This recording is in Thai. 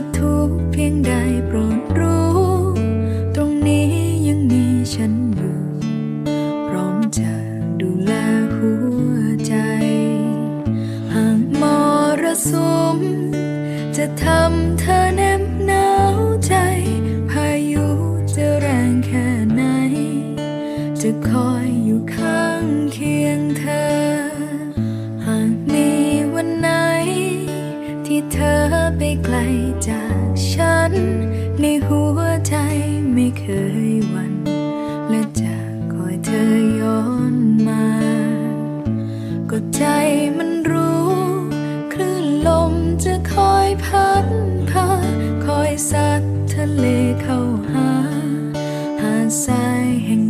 จะทุกข์เพียงใดโปรดรู้ ตรงนี้ยังมีฉันอยู่ พร้อมจะดูแลหัวใจ หากมรสุม จะทำเธอแนบหนาวใจ พายุจะแรงแค่ไหน จะคอยอยู่ข้าง ที่เธอไปไกลจากฉัน ในหัวใจไม่เคยวัน และจะคอยเธอย้อนมา ก็ใจมันรู้คลื่นลมจะคอยพัดพาคอยซัดทะเลเข้าหา หาดทรายแห่ง